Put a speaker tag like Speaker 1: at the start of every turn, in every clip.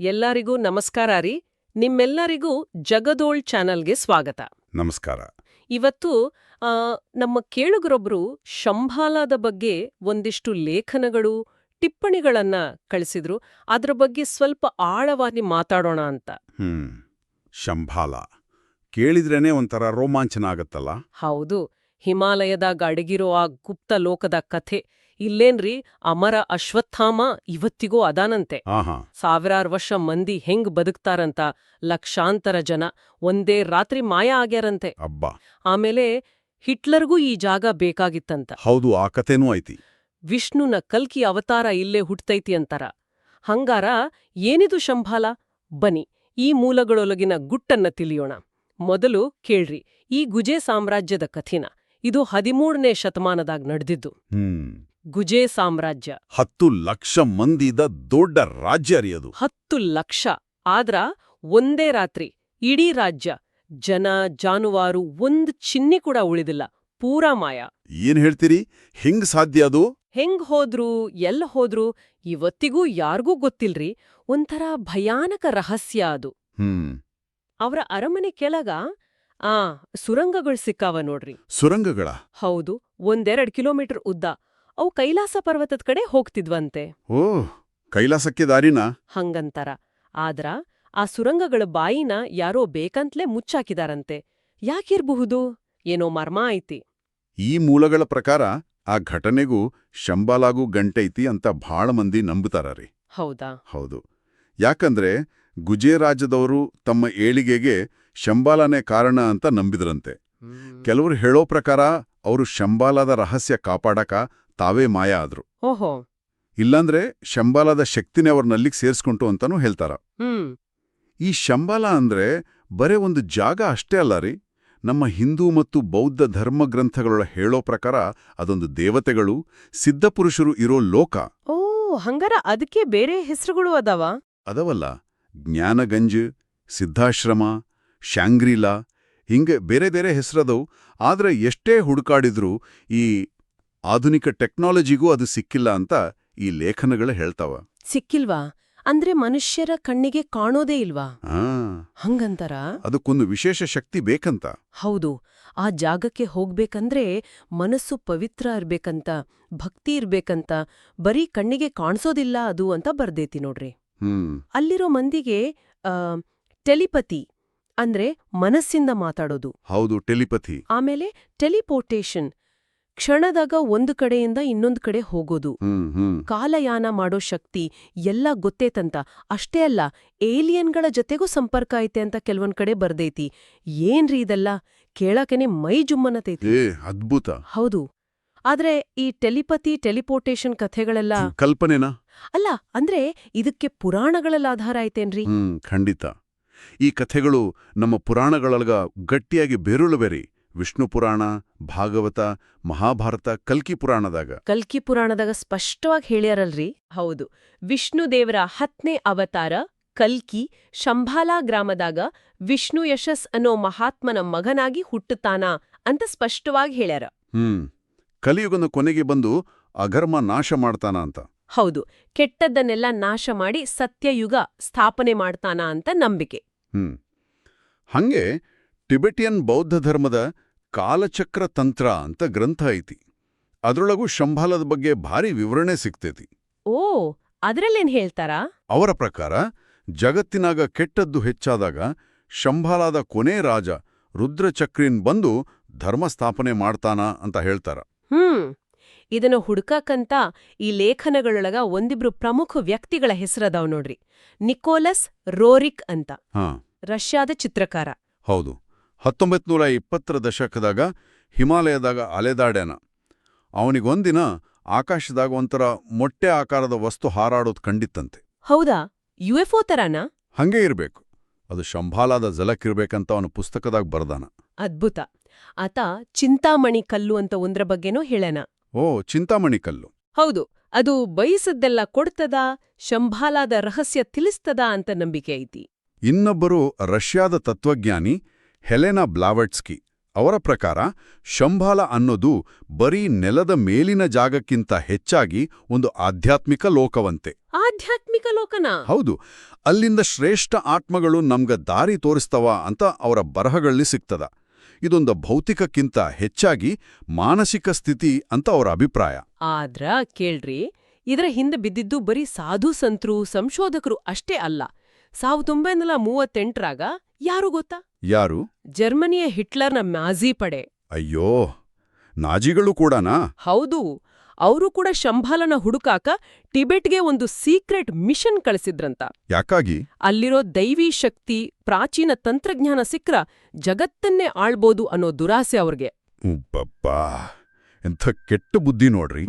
Speaker 1: ಎಲ್ಲರಿಗೂ ನಮಸ್ಕಾರ ರೀ. ನಿಮ್ಮೆಲ್ಲರಿಗೂ ಜಗದೋಳ್ ಚಾನಲ್ಗೆ ಸ್ವಾಗತ.
Speaker 2: ನಮಸ್ಕಾರ.
Speaker 1: ಇವತ್ತು ನಮ್ಮ ಕೇಳುಗರೊಬ್ರು ಶಂಭಾಲಾದ ಬಗ್ಗೆ ಒಂದಿಷ್ಟು ಲೇಖನಗಳು ಟಿಪ್ಪಣಿಗಳನ್ನ ಕಳಿಸಿದ್ರು. ಅದರ ಬಗ್ಗೆ ಸ್ವಲ್ಪ ಆಳವಾಗಿ ಮಾತಾಡೋಣ ಅಂತ.
Speaker 2: ಹ್ಮ್. ಶಂಭಾಲ. ಕೇಳಿದ್ರೇನೆ ಒಂಥರ ರೋಮಾಂಚನ ಆಗತ್ತಲ್ಲ?
Speaker 1: ಹೌದು. ಹಿಮಾಲಯದಾಗ ಅಡಗಿರೋ ಆ ಗುಪ್ತ ಲೋಕದ ಕಥೆ. ಇಲ್ಲೇನ್ರಿ ಅಮರ ಅಶ್ವತ್ಥಾಮ ಇವತ್ತಿಗೂ ಅದಾನಂತೆ. ಸಾವಿರಾರು ವರ್ಷ ಮಂದಿ ಹೆಂಗ್ ಬದುಕ್ತಾರಂತ ಲಕ್ಷಾಂತರ ಜನ ಒಂದೇ ರಾತ್ರಿ ಮಾಯ ಆಗ್ಯಾರಂತೆ.
Speaker 2: ಅಬ್ಬಾ.
Speaker 1: ಆಮೇಲೆ ಹಿಟ್ಲರ್ಗೂ ಈ ಜಾಗ ಬೇಕಾಗಿತ್ತಂತ.
Speaker 2: ಹೌದು ಆ ಕಥೆನೂ ಐತಿ.
Speaker 1: ವಿಷ್ಣುನ ಕಲ್ಕಿ ಅವತಾರ ಇಲ್ಲೇ ಹುಟ್ತೈತಿ ಅಂತಾರ. ಹಂಗಾರ ಏನಿದು ಶಂಭಾಲ? ಬನಿ ಈ ಮೂಲಗಳೊಳಗಿನ ಗುಟ್ಟನ್ನ ತಿಳಿಯೋಣ. ಮೊದಲು ಕೇಳ್ರಿ ಈ ಗುಜೆ ಸಾಮ್ರಾಜ್ಯದ ಕಥಿನ. ಇದು ಹದಿಮೂರನೇ ಶತಮಾನದಾಗ ನಡೆದಿದ್ದು. ಗುಜೆ ಸಾಮ್ರಾಜ್ಯ.
Speaker 2: ಹತ್ತು ಲಕ್ಷ ಮಂದಿದ ದೊಡ್ಡ ರಾಜ್ಯ ಅದು.
Speaker 1: ಹತ್ತು ಲಕ್ಷ. ಆದ್ರ ಒಂದೇ ರಾತ್ರಿ ಇಡೀ ರಾಜ್ಯ ಜನ ಜಾನುವಾರು ಒಂದ್ ಚಿನ್ನಿ ಕೂಡ ಉಳಿದಿಲ್ಲ. ಪೂರಾ ಮಾಯ.
Speaker 2: ಏನ್ ಹೇಳ್ತೀರಿ? ಹೆಂಗ್ ಸಾಧ್ಯ ಅದು?
Speaker 1: ಹೆಂಗ್ ಹೋದ್ರು ಎಲ್ ಹೋದ್ರು ಇವತ್ತಿಗೂ ಯಾರ್ಗೂ ಗೊತ್ತಿಲ್ರಿ. ಒಂಥರ ಭಯಾನಕ ರಹಸ್ಯ ಅದು.
Speaker 2: ಹ್ಮ್.
Speaker 1: ಅವರ ಅರಮನೆ ಕೆಳಗ ಆ ಸುರಂಗಗಳು ಸಿಕ್ಕಾವ ನೋಡ್ರಿ.
Speaker 2: ಸುರಂಗಗಳ?
Speaker 1: ಹೌದು ಒಂದೆರಡ್ ಕಿಲೋಮೀಟರ್ ಉದ್ದ. ಅವು ಕೈಲಾಸ ಪರ್ವತದ ಕಡೆ ಹೋಗ್ತಿದ್ವಂತೆ.
Speaker 2: ಓ ಕೈಲಾಸಕ್ಕೆ ದಾರಿನ?
Speaker 1: ಹಂಗಂತಾರ. ಆದ್ರ ಆ ಸುರಂಗಗಳ ಬಾಯಿನ ಯಾರೋ ಬೇಕಂತ್ಲೇ ಮುಚ್ಚಾಕಿದಾರಂತೆ. ಯಾಕಿರ್ಬಹುದು? ಏನೋ ಮರ್ಮ ಐತಿ
Speaker 2: ಈ ಮೂಲಗಳ ಪ್ರಕಾರ ಆ ಘಟನೆಗೂ ಶಂಬಾಲಾಗೂ ಗಂಟೈತಿ ಅಂತ ಭಾಳ ಮಂದಿ ನಂಬುತ್ತಾರೀ
Speaker 1: ಹೌದಾ?
Speaker 2: ಹೌದು. ಯಾಕಂದ್ರೆ ಗುಜೇರಾಜದವರು ತಮ್ಮ ಏಳಿಗೆಗೆ ಶಂಬಾಲನೇ ಕಾರಣ ಅಂತ ನಂಬಿದ್ರಂತೆ. ಕೆಲವರು ಹೇಳೋ ಪ್ರಕಾರ ಅವರು ಶಂಬಾಲದ ರಹಸ್ಯ ಕಾಪಾಡಕ ತಾವೇ ಮಾಯ ಆದ್ರು.
Speaker 1: ಓಹೋ.
Speaker 2: ಇಲ್ಲಾಂದ್ರೆ ಶಂಬಾಲದ ಶಕ್ತಿನೇ ಅವ್ರನ್ನಲ್ಲಿಗೆ ಸೇರ್ಸ್ಕೊಂಟು ಅಂತಾನೂ ಹೇಳ್ತಾರ. ಈ ಶಂಬಾಲ ಅಂದ್ರೆ ಬರೇ ಒಂದು ಜಾಗ ಅಷ್ಟೇ ಅಲ್ಲ ರೀ. ನಮ್ಮ ಹಿಂದೂ ಮತ್ತು ಬೌದ್ಧ ಧರ್ಮಗ್ರಂಥಗಳ ಹೇಳೋ ಪ್ರಕಾರ ಅದೊಂದು ದೇವತೆಗಳು ಸಿದ್ಧಪುರುಷರು ಇರೋ ಲೋಕ.
Speaker 1: ಓ ಹಂಗಾರ ಅದಕ್ಕೆ ಬೇರೆ ಹೆಸರುಗಳು ಅದಾವ?
Speaker 2: ಅದವಲ್ಲ ಜ್ಞಾನಗಂಜ್ ಸಿದ್ಧಾಶ್ರಮ ಶಾಂಗ್ರೀಲಾ ಹಿಂಗೆ ಬೇರೆ ಬೇರೆ ಹೆಸರದವು. ಆದ್ರೆ ಎಷ್ಟೇ ಹುಡುಕಾಡಿದ್ರೂ ಈ ಆಧುನಿಕ ಟೆಕ್ನಾಲಜಿಗೂ ಅದು ಸಿಕ್ಕಿಲ್ಲ ಅಂತ ಈ ಲೇಖನಗಳು ಹೇಳ್ತಾವ.
Speaker 1: ಸಿಕ್ಕಿಲ್ವಾ? ಅಂದ್ರೆ ಮನುಷ್ಯರ ಕಣ್ಣಿಗೆ ಕಾಣೋದೇ ಇಲ್ವಾ? ಹಂಗಂತಾರ?
Speaker 2: ಅದಕ್ಕೊಂದು ವಿಶೇಷ ಶಕ್ತಿ ಬೇಕಂತ.
Speaker 1: ಹೌದು. ಆ ಜಾಗಕ್ಕೆ ಹೋಗ್ಬೇಕಂದ್ರೆ ಮನಸ್ಸು ಪವಿತ್ರ ಇರ್ಬೇಕಂತ ಭಕ್ತಿ ಇರ್ಬೇಕಂತ ಬರೀ ಕಣ್ಣಿಗೆ ಕಾಣಿಸೋದಿಲ್ಲ ಅದು ಅಂತ ಬರ್ದೇತಿ ನೋಡ್ರಿ. ಅಲ್ಲಿರೋ ಮಂದಿಗೆ ಟೆಲಿಪತಿ ಅಂದ್ರೆ ಮನಸ್ಸಿಂದ ಮಾತಾಡೋದು.
Speaker 2: ಹೌದು ಟೆಲಿಪತಿ.
Speaker 1: ಆಮೇಲೆ ಟೆಲಿಪೋರ್ಟೇಷನ್ ಕ್ಷಣದಾಗ ಒಂದು ಕಡೆಯಿಂದ ಇನ್ನೊಂದು ಕಡೆ ಹೋಗೋದು. ಕಾಲಯಾನ ಮಾಡೋ ಶಕ್ತಿ ಎಲ್ಲ ಗೊತ್ತೇತಂತ. ಅಷ್ಟೇ ಅಲ್ಲ ಏಲಿಯನ್ಗಳ ಜೊತೆಗೂ ಸಂಪರ್ಕ ಐತೆ ಅಂತ ಕೆಲವೊಂದ್ ಕಡೆ ಬರ್ದೈತಿ. ಏನ್ರಿ ಇದೆಲ್ಲ? ಕೇಳಕನೆ ಮೈ ಜುಮ್ಮನತೈತಿ.
Speaker 2: ಅದ್ಭುತ.
Speaker 1: ಹೌದು. ಆದ್ರೆ ಈ ಟೆಲಿಪತಿ ಟೆಲಿಪೋರ್ಟೇಷನ್ ಕಥೆಗಳೆಲ್ಲ
Speaker 2: ಕಲ್ಪನೆನಾ?
Speaker 1: ಅಲ್ಲ ಅಂದ್ರೆ ಇದಕ್ಕೆ ಪುರಾಣಗಳಲ್ಲಿ ಆಧಾರ ಐತೇನ್ರಿ?
Speaker 2: ಖಂಡಿತ. ಈ ಕಥೆಗಳು ನಮ್ಮ ಪುರಾಣಗಳೊಳಗ ಗಟ್ಟಿಯಾಗಿ ಬೇರುಳುವೆರಿ ವಿಷ್ಣು ಪುರಾಣ ಭಾಗವತ ಮಹಾಭಾರತ ಕಲ್ಕಿ ಪುರಾಣದಾಗ.
Speaker 1: ಕಲ್ಕಿ ಪುರಾಣದಾಗ ಸ್ಪಷ್ಟವಾಗಿ ಹೇಳ್ಯಾರಲ್ರಿ. ಹೌದು. ವಿಷ್ಣು ದೇವರ ಹತ್ನೇ ಅವತಾರ ಕಲ್ಕಿ ಶಂಭಾಲಾ ಗ್ರಾಮದಾಗ ವಿಷ್ಣು ಯಶಸ್ ಅನ್ನೋ ಮಹಾತ್ಮನ ಮಗನಾಗಿ ಹುಟ್ಟುತ್ತಾನ ಅಂತ ಸ್ಪಷ್ಟವಾಗಿ ಹೇಳ್ಯಾರ.
Speaker 2: ಹ್ಮ್. ಕಲಿಯುಗನ ಕೊನೆಗೆ ಬಂದು ಅಘರ್ಮ ನಾಶ ಮಾಡ್ತಾನ ಅಂತ.
Speaker 1: ಹೌದು. ಕೆಟ್ಟದ್ದನ್ನೆಲ್ಲ ನಾಶ ಮಾಡಿ ಸತ್ಯಯುಗ ಸ್ಥಾಪನೆ ಮಾಡ್ತಾನ ಅಂತ ನಂಬಿಕೆ.
Speaker 2: ಹ್ಮ್. ಹಂಗೆ ಟಿಬೆಟಿಯನ್ ಬೌದ್ಧ ಧರ್ಮದ ಕಾಲಚಕ್ರ ತಂತ್ರ ಅಂತ ಗ್ರಂಥ ಐತಿ. ಅದರೊಳಗೂ ಶಂಭಾಲದ ಬಗ್ಗೆ ಭಾರಿ ವಿವರಣೆ ಸಿಗ್ತೈತಿ.
Speaker 1: ಓ ಅದರಲ್ಲೇನ್ ಹೇಳ್ತಾರಾ?
Speaker 2: ಅವರ ಪ್ರಕಾರ ಜಗತ್ತಿನಾಗ ಕೆಟ್ಟದ್ದು ಹೆಚ್ಚಾದಾಗ ಶಂಭಾಲಾದ ಕೊನೆ ರಾಜ ರುದ್ರಚಕ್ರಿನ್ ಬಂದು ಧರ್ಮ ಸ್ಥಾಪನೆ ಮಾಡ್ತಾನ ಅಂತ ಹೇಳ್ತಾರ.
Speaker 1: ಹ್ಮ್ ಇದನ್ನ ಹುಡ್ಕಕ್ಕಂತ ಈ ಲೇಖನಗಳೊಳಗ ಒಂದಿಬ್ರು ಪ್ರಮುಖ ವ್ಯಕ್ತಿಗಳ ಹೆಸರದಾವ್ ನೋಡ್ರಿ. ನಿಕೋಲಸ್ ರೋರಿಕ್ ಅಂತ. ರಷ್ಯಾದ ಚಿತ್ರಕಾರ.
Speaker 2: ಹೌದು. ಹತ್ತೊಂಬತ್ತು ನೂರ ಇಪ್ಪತ್ತರ ದಶಕದಾಗ ಹಿಮಾಲಯದಾಗ ಅಲೆದಾಡ್ಯಾನ. ಅವನಿಗೊಂದಿನ ಆಕಾಶದಾಗ ಒಂಥರ ಮೊಟ್ಟೆ ಆಕಾರದ ವಸ್ತು ಹಾರಾಡೋದು ಕಂಡಿತ್ತಂತೆ.
Speaker 1: ಹೌದಾ? ಯುಎಫ್ಒ ತರಾನ?
Speaker 2: ಹಂಗೆ ಇರಬೇಕು. ಅದು ಶಂಭಾಲಾದ ಜಲಕ್ಕಿರ್ಬೇಕಂತ ಅವನು ಪುಸ್ತಕದಾಗ ಬರ್ದಾನ.
Speaker 1: ಅದ್ಭುತ. ಆತ ಚಿಂತಾಮಣಿ ಕಲ್ಲು ಅಂತ ಒಂದ್ರ ಬಗ್ಗೆನೂ ಹೇಳನ
Speaker 2: ಓ ಚಿಂತಾಮಣಿ ಕಲ್ಲು.
Speaker 1: ಹೌದು ಅದು ಬಯಸದ್ದೆಲ್ಲ ಕೊಡ್ತದ ಶಂಭಾಲಾದ ರಹಸ್ಯ ತಿಳಿಸ್ತದ ಅಂತ ನಂಬಿಕೆ ಐತಿ.
Speaker 2: ಇನ್ನೊಬ್ಬರು ರಷ್ಯಾದ ತತ್ವಜ್ಞಾನಿ ಹೆಲೆನಾ ಬ್ಲಾವಟ್ಸ್ಕಿ ಅವರ ಪ್ರಕಾರ ಶಂಭಾಲ ಅನ್ನೋದು ಬರೀ ನೆಲದ ಮೇಲಿನ ಜಾಗಕ್ಕಿಂತ ಹೆಚ್ಚಾಗಿ ಒಂದು ಆಧ್ಯಾತ್ಮಿಕ ಲೋಕವಂತೆ.
Speaker 1: ಆಧ್ಯಾತ್ಮಿಕ ಲೋಕನ?
Speaker 2: ಹೌದು ಅಲ್ಲಿಂದ ಶ್ರೇಷ್ಠ ಆತ್ಮಗಳು ನಮ್ಗ ದಾರಿ ತೋರಿಸ್ತವ ಅಂತ ಅವರ ಬರಹಗಳಲ್ಲಿ ಸಿಗ್ತದ. ಇದೊಂದು ಭೌತಿಕಕ್ಕಿಂತ ಹೆಚ್ಚಾಗಿ ಮಾನಸಿಕ ಸ್ಥಿತಿ ಅಂತ ಅವರ ಅಭಿಪ್ರಾಯ.
Speaker 1: ಆದ್ರ ಕೇಳ್ರಿ ಇದರ ಹಿಂದೆ ಬಿದ್ದಿದ್ದು ಬರೀ ಸಾಧು ಸಂತರು ಸಂಶೋಧಕರು ಅಷ್ಟೇ ಅಲ್ಲ. ಸಾವಿರದ ಒಂಬೈನೂರ ಮೂವತ್ತೆಂಟರಾಗ ಯಾರು ಗೊತ್ತಾ?
Speaker 2: ಯಾರು?
Speaker 1: ಜರ್ಮನಿಯ ಹಿಟ್ಲರ್ನ ಮ್ಯಾಜಿ ಪಡೆ.
Speaker 2: ಅಯ್ಯೋ ನಾಜಿಗಳು ಕೂಡನಾ?
Speaker 1: ಹೌದು ಅವರು ಕೂಡ ಶಂಭಾಲನ ಹುಡುಕಾಕ ಟಿಬೆಟ್ಗೆ ಒಂದು ಸೀಕ್ರೆಟ್ ಮಿಷನ್ ಕಳಿಸಿದ್ರಂತ.
Speaker 2: ಯಾಕಾಗಿ?
Speaker 1: ಅಲ್ಲಿರೋ ದೈವಿ ಶಕ್ತಿ ಪ್ರಾಚೀನ ತಂತ್ರಜ್ಞಾನ ಸಿಕ್ರ ಜಗತ್ತನ್ನೇ ಆಳ್ಬೋದು ಅನ್ನೋ ದುರಾಸೆ ಅವ್ರಿಗೆ.
Speaker 2: ಎಂಥ ಕೆಟ್ಟ ಬುದ್ಧಿ ನೋಡ್ರಿ.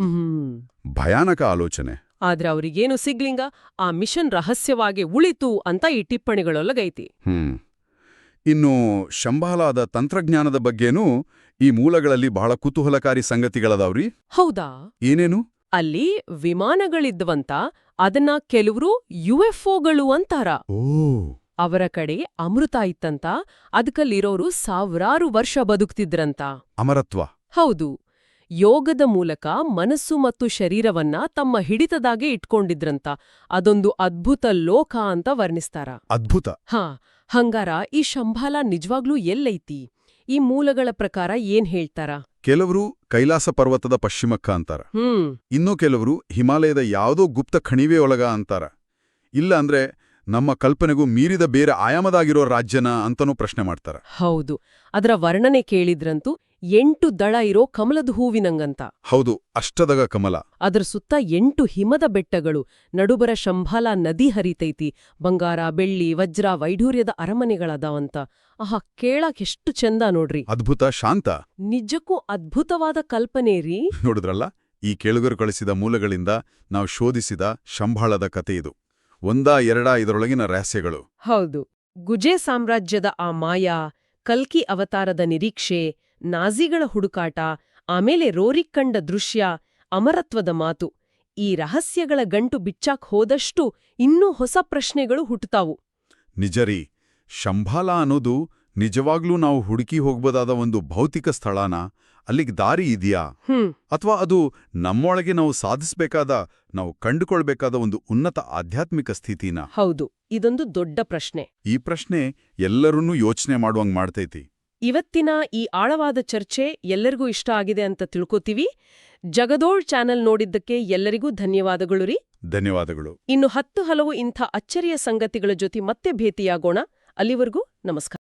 Speaker 2: ಭಯಾನಕ ಆಲೋಚನೆ.
Speaker 1: ಆದ್ರೆ ಅವ್ರಿಗೇನು ಸಿಗ್ಲಿಂಗ? ಆ ಮಿಷನ್ ರಹಸ್ಯವಾಗಿ ಉಳಿತು ಅಂತ ಈ ಟಿಪ್ಪಣಿಗಳೊಳಗೈತಿ
Speaker 2: ಹ್ಮ್. ಇನ್ನು ಶಂಬಾಲಾದ ತಂತ್ರಜ್ಞಾನದ ಬಗ್ಗೆನೂ ಈ ಮೂಲಗಳಲ್ಲಿ ಬಹಳ ಕುತೂಹಲಕಾರಿ ಸಂಗತಿಗಳದಾವ್ರಿ.
Speaker 1: ಹೌದಾ?
Speaker 2: ಏನೇನು?
Speaker 1: ಅಲ್ಲಿ ವಿಮಾನಗಳಿದ್ವಂತ ಅದನ್ನ ಕೆಲವರು ಯುಎಫ್ಒಗಳು ಅಂತಾರ.
Speaker 2: ಓ.
Speaker 1: ಅವರ ಕಡೆ ಅಮೃತ ಇತ್ತಂತ ಅದಕ್ಕಲ್ಲಿರೋರು ಸಾವಿರಾರು ವರ್ಷ ಬದುಕ್ತಿದ್ರಂತ.
Speaker 2: ಅಮರತ್ವ.
Speaker 1: ಹೌದು. ಯೋಗದ ಮೂಲಕ ಮನಸ್ಸು ಮತ್ತು ಶರೀರವನ್ನ ತಮ್ಮ ಹಿಡಿತದಾಗೆ ಇಟ್ಕೊಂಡಿದ್ರಂತ. ಅದೊಂದು ಅದ್ಭುತ ಲೋಕ ಅಂತ ವರ್ಣಿಸ್ತಾರ.
Speaker 2: ಅದ್ಭುತ.
Speaker 1: ಹಾ ಹಂಗಾರ ಈ ಶಂಭಾಲ ನಿಜವಾಗ್ಲೂ ಎಲ್ಲೈತಿ? ಈ ಮೂಲಗಳ ಪ್ರಕಾರ ಏನ್ ಹೇಳ್ತಾರ?
Speaker 2: ಕೆಲವರು ಕೈಲಾಸ ಪರ್ವತದ ಪಶ್ಚಿಮಕ್ಕ ಅಂತಾರ.
Speaker 1: ಹ್ಮ್.
Speaker 2: ಇನ್ನೂ ಕೆಲವರು ಹಿಮಾಲಯದ ಯಾವುದೋ ಗುಪ್ತ ಖಣಿವೆಯೊಳಗ ಅಂತಾರ. ಇಲ್ಲ ಅಂದ್ರೆ ನಮ್ಮ ಕಲ್ಪನೆಗೂ ಮೀರಿದ ಬೇರೆ ಆಯಾಮದಾಗಿರೋ ರಾಜ್ಯನ ಅಂತನೂ ಪ್ರಶ್ನೆ ಮಾಡ್ತಾರೆ.
Speaker 1: ಹೌದು. ಅದರ ವರ್ಣನೆ ಕೇಳಿದ್ರಂತೂ ಎಂಟು ದಳ ಇರೋ ಕಮಲದ ಹೂವಿನಂಗಂತ.
Speaker 2: ಹೌದು ಅಷ್ಟದಗ ಕಮಲ.
Speaker 1: ಅದರ ಸುತ್ತ ಎಂಟು ಹಿಮದ ಬೆಟ್ಟಗಳು ನಡುಬರ ಶಂಭಾಲ ನದಿ ಹರಿತೈತಿ ಬಂಗಾರ ಬೆಳ್ಳಿ ವಜ್ರ ವೈಢೂರ್ಯದ ಅರಮನೆಗಳದಾವಂತ. ಆಹಾ ಕೇಳಕ್ ಎಷ್ಟು ಚಂದ ನೋಡ್ರಿ.
Speaker 2: ಅದ್ಭುತ ಶಾಂತ.
Speaker 1: ನಿಜಕ್ಕೂ ಅದ್ಭುತವಾದ ಕಲ್ಪನೆ ರೀ.
Speaker 2: ನೋಡಿದ್ರಲ್ಲ ಈ ಕೇಳುಗರು ಕಳಿಸಿದ ಮೂಲಗಳಿಂದ ನಾವು ಶೋಧಿಸಿದ ಶಂಭಾಳದ ಕಥೆ ಇದು. ಒಂದಾ ಎರಡಾ ಇದರೊಳಗಿನ ರಹಸ್ಯಗಳು.
Speaker 1: ಹೌದು. ಗುಜೆ ಸಾಮ್ರಾಜ್ಯದ ಆ ಮಾಯಾ ಕಲ್ಕಿ ಅವತಾರದ ನಿರೀಕ್ಷೆ ನಾಜಿಗಳ ಹುಡುಕಾಟ ಆಮೇಲೆ ರೋರಿಕ್ಕಂಡ ದೃಶ್ಯ ಅಮರತ್ವದ ಮಾತು ಈ ರಹಸ್ಯಗಳ ಗಂಟು ಬಿಚ್ಚಾಕ್ ಹೋದಷ್ಟು ಇನ್ನೂ ಹೊಸ ಪ್ರಶ್ನೆಗಳು ಹುಟ್ಟುತ್ತಾವು
Speaker 2: ನಿಜರಿ ಶಂಭಾಲ ಅನ್ನೋದು ನಿಜವಾಗ್ಲೂ ನಾವು ಹುಡುಕಿ ಹೋಗ್ಬೋದಾದ ಒಂದು ಭೌತಿಕ ಸ್ಥಳನ? ಅಲ್ಲಿಗೆ ದಾರಿ ಇದೆಯಾ? ಅಥವಾ ಅದು ನಮ್ಮೊಳಗೆ ನಾವು ಸಾಧಿಸಬೇಕಾದ ನಾವು ಕಂಡುಕೊಳ್ಬೇಕಾದ ಒಂದು ಉನ್ನತ ಆಧ್ಯಾತ್ಮಿಕ ಸ್ಥಿತಿನ?
Speaker 1: ಹೌದು ಇದೊಂದು ದೊಡ್ಡ ಪ್ರಶ್ನೆ.
Speaker 2: ಈ ಪ್ರಶ್ನೆ ಎಲ್ಲರನ್ನೂ ಯೋಚನೆ ಮಾಡುವಂಗ್ ಮಾಡ್ತೈತಿ.
Speaker 1: ಇವತ್ತಿನ ಈ ಆಳವಾದ ಚರ್ಚೆ ಎಲ್ಲರಿಗೂ ಇಷ್ಟ ಆಗಿದೆ ಅಂತ ತಿಳ್ಕೊತೀವಿ. ಜಗದೋಳ್ ಚಾನೆಲ್ ನೋಡಿದ್ದಕ್ಕೆ ಎಲ್ಲರಿಗೂ ಧನ್ಯವಾದಗಳು ರೀ.
Speaker 2: ಧನ್ಯವಾದಗಳು.
Speaker 1: ಇನ್ನು ಹತ್ತು ಹಲವು ಇಂಥ ಅಚ್ಚರಿಯ ಸಂಗತಿಗಳ ಜೊತೆ ಮತ್ತೆ ಭೇಟಿಯಾಗೋಣ. ಅಲ್ಲಿವರೆಗೂ ನಮಸ್ಕಾರ.